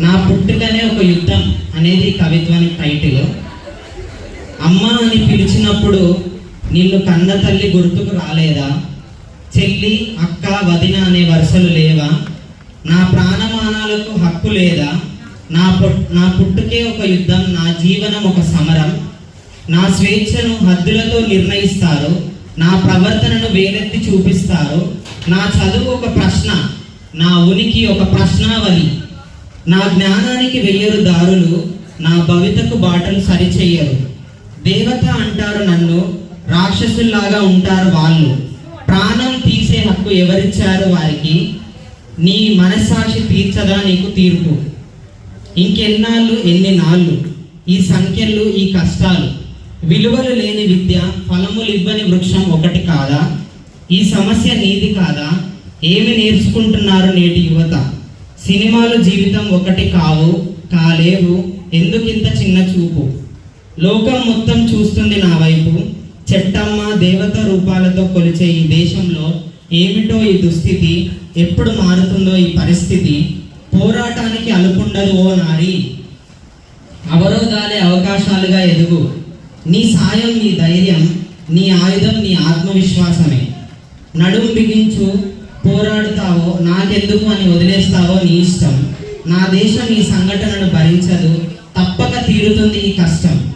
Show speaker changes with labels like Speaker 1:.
Speaker 1: నా పుట్టుకనే ఒక యుద్ధం అనేది కవిత్వానికి టైటిల్ అమ్మ అని పిలిచినప్పుడు నిన్ను కన్న తల్లి గుర్తుకు రాలేదా? చెల్లి అక్క వదిన అనే వరుసలు లేవా? నా ప్రాణమానాలకు హక్కు లేదా? నా నా పుట్టుకే ఒక యుద్ధం నా జీవనం ఒక సమరం. నా స్వేచ్ఛను హద్దులతో నిర్ణయిస్తారు. నా ప్రవర్తనను వేలెత్తి చూపిస్తారు. నా చదువు ఒక ప్రశ్న నా ఉనికి ఒక ప్రశ్నావళి. నా జ్ఞానానికి వెయ్యరు దారులు నా భవితకు బాటలు సరిచెయ్యరు. దేవత అంటారు నన్ను రాక్షసుల్లాగా ఉంటారు వాళ్ళు. ప్రాణం తీసే హక్కు ఎవరిచ్చారు వారికి? నీ మనస్సాక్షి తీర్చదా నీకు తీర్పు? ఇంకెన్నాళ్ళు ఎన్ని నాళ్ళు? ఈ సంఖ్యలు ఈ కష్టాలు. విలువలు లేని విద్య ఫలములు ఇవ్వని వృక్షం ఒకటి కాదా? ఈ సమస్య నీది కాదా? ఏమి నేర్చుకుంటున్నారు నేటి యువత? సినిమాలు జీవితం ఒకటి కావు కాలేవు. ఎందుకింత చిన్న చూపు? లోకం మొత్తం చూస్తుంది నా వైపు. చెట్టమ్మ దేవత రూపాలతో కొలిచే ఈ దేశంలో ఏమిటో ఈ దుస్థితి? ఎప్పుడు మారుతుందో ఈ పరిస్థితి? పోరాటానికి అలుపుండదు ఓ నారి. అవరోధాలే అవకాశాలుగా ఎదుగు. నీ సాయం నీ ధైర్యం నీ ఆయుధం నీ ఆత్మవిశ్వాసమే. నడుం బిగించు పోరాడుతావో నాకెందుకు అని వదిలేస్తావో నీ ఇష్టం. నా దేశం ఈ సంఘటనను భరించదు. తప్పక తీరుతుంది ఈ కష్టం.